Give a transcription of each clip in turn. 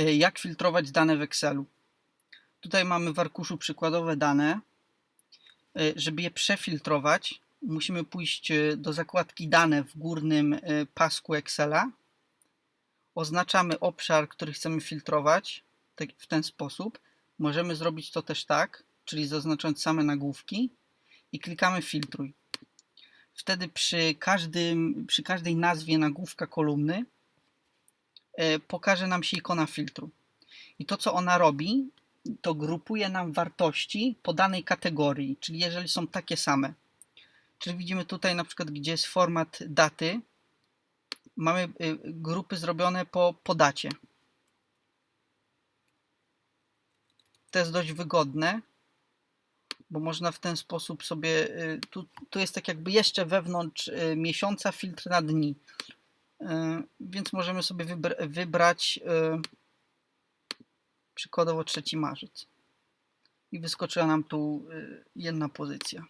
Y, Jak filtrować dane w Excelu? Tutaj mamy w arkuszu przykładowe dane. Y, Żeby je przefiltrować, musimy pójść y, do zakładki dane w górnym pasku Excela. Oznaczamy obszar, który chcemy filtrować tak, w ten sposób. Możemy zrobić to też tak, czyli zaznaczając same nagłówki i klikamy filtruj. Wtedy przy, każdym, przy każdej nazwie nagłówka kolumny pokaże nam się ikona filtru. I to, co ona robi, to grupuje nam wartości po danej kategorii, czyli jeżeli są takie same. Czyli widzimy tutaj na przykład, gdzie jest format daty, mamy y, grupy zrobione po, po dacie. To jest dość wygodne, bo można w ten sposób sobie, y, tu, tu jest tak jakby jeszcze wewnątrz y, miesiąca filtr na dni. Y, Więc możemy sobie wybr- wybrać y, przykładowo 3 marzec. I wyskoczyła nam tu y, jedna pozycja.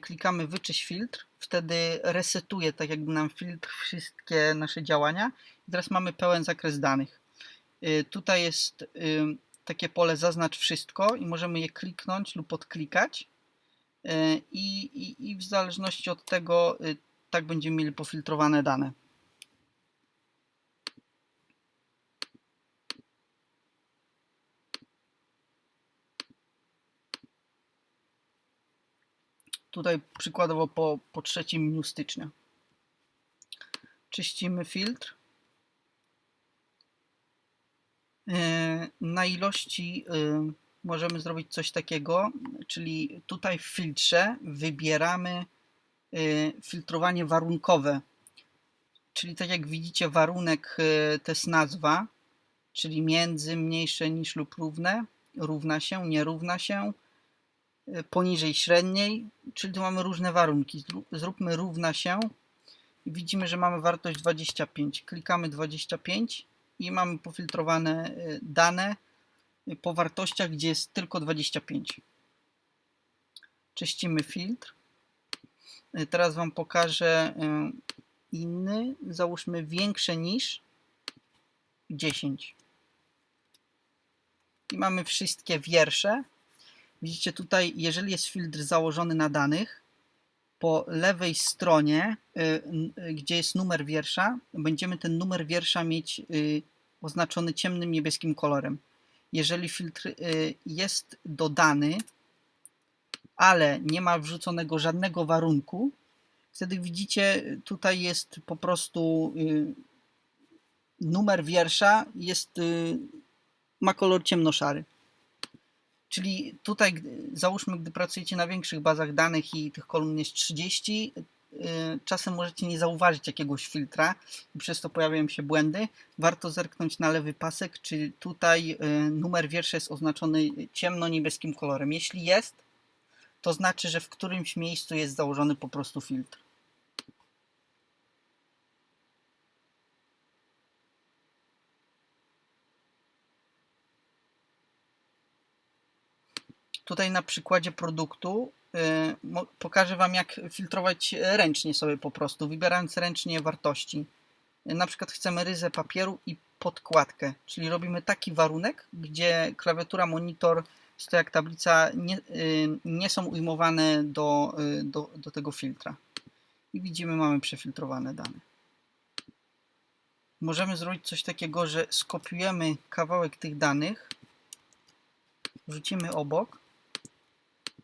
Klikamy wyczyść filtr, wtedy resetuje tak jakby nam filtr wszystkie nasze działania. I teraz mamy pełen zakres danych. Tutaj jest takie pole zaznacz wszystko i możemy je kliknąć lub odklikać. Y, I, i, I w zależności od tego, y, tak będziemy mieli pofiltrowane dane. Tutaj przykładowo po, po trzecim dniu stycznia. Czyścimy filtr. E, Na ilości e, możemy zrobić coś takiego, czyli tutaj w filtrze wybieramy e, filtrowanie warunkowe. Czyli tak jak widzicie, warunek e, to jest nazwa, czyli między, mniejsze niż lub równe, równa się, nie równa się, e, poniżej średniej, czyli tu mamy różne warunki. Zró- Zróbmy równa się widzimy, że mamy wartość 25. Klikamy 25 i mamy pofiltrowane y, dane y, po wartościach, gdzie jest tylko 25. Czyścimy filtr. Y, Teraz Wam pokażę y, inny, załóżmy większe niż 10. I mamy wszystkie wiersze. Widzicie tutaj, jeżeli jest filtr założony na danych, po lewej stronie, y, gdzie jest numer wiersza, będziemy ten numer wiersza mieć oznaczony ciemnym niebieskim kolorem. Jeżeli filtr y, jest dodany, ale nie ma wrzuconego żadnego warunku, wtedy widzicie, tutaj jest po prostu y, numer wiersza, jest, y, ma kolor ciemnoszary. Czyli tutaj, załóżmy, gdy pracujecie na większych bazach danych i tych kolumn jest 30, y, czasem możecie nie zauważyć jakiegoś filtra i przez to pojawiają się błędy. Warto zerknąć na lewy pasek, czy tutaj y, numer wiersza jest oznaczony ciemno-niebieskim kolorem. Jeśli jest, to znaczy, że w którymś miejscu jest założony po prostu filtr. Tutaj na przykładzie produktu y, pokażę Wam, jak filtrować ręcznie sobie po prostu, wybierając ręcznie wartości. Y, Na przykład chcemy ryzę papieru i podkładkę, czyli robimy taki warunek, gdzie klawiatura, monitor, to jak tablica nie, y, nie są ujmowane do, y, do, do tego filtra. I widzimy, mamy przefiltrowane dane. Możemy zrobić coś takiego, że skopiujemy kawałek tych danych, wrzucimy obok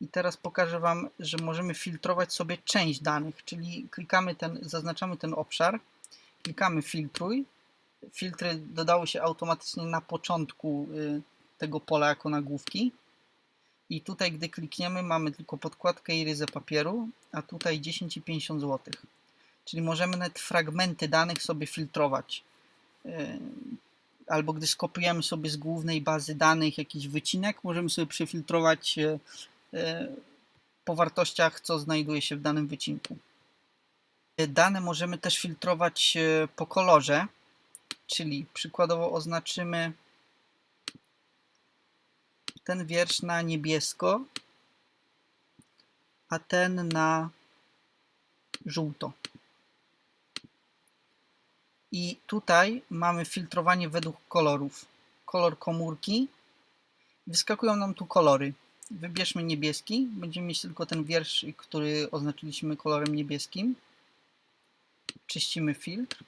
i teraz pokażę Wam, że możemy filtrować sobie część danych, czyli klikamy ten, zaznaczamy ten obszar, klikamy filtruj. Filtry dodały się automatycznie na początku y, tego pola jako nagłówki. I tutaj, gdy klikniemy, mamy tylko podkładkę i ryzę papieru, a tutaj 10,50 zł. Czyli możemy nawet fragmenty danych sobie filtrować. Y, Albo gdy skopiujemy sobie z głównej bazy danych jakiś wycinek, możemy sobie przefiltrować y, po wartościach, co znajduje się w danym wycinku. Y, Dane możemy też filtrować y, po kolorze, czyli przykładowo oznaczymy ten wiersz na niebiesko, a ten na żółto. I tutaj mamy filtrowanie według kolorów. Kolor komórki. Wyskakują nam tu kolory. Wybierzmy niebieski. Będziemy mieć tylko ten wiersz, który oznaczyliśmy kolorem niebieskim. Czyścimy filtr.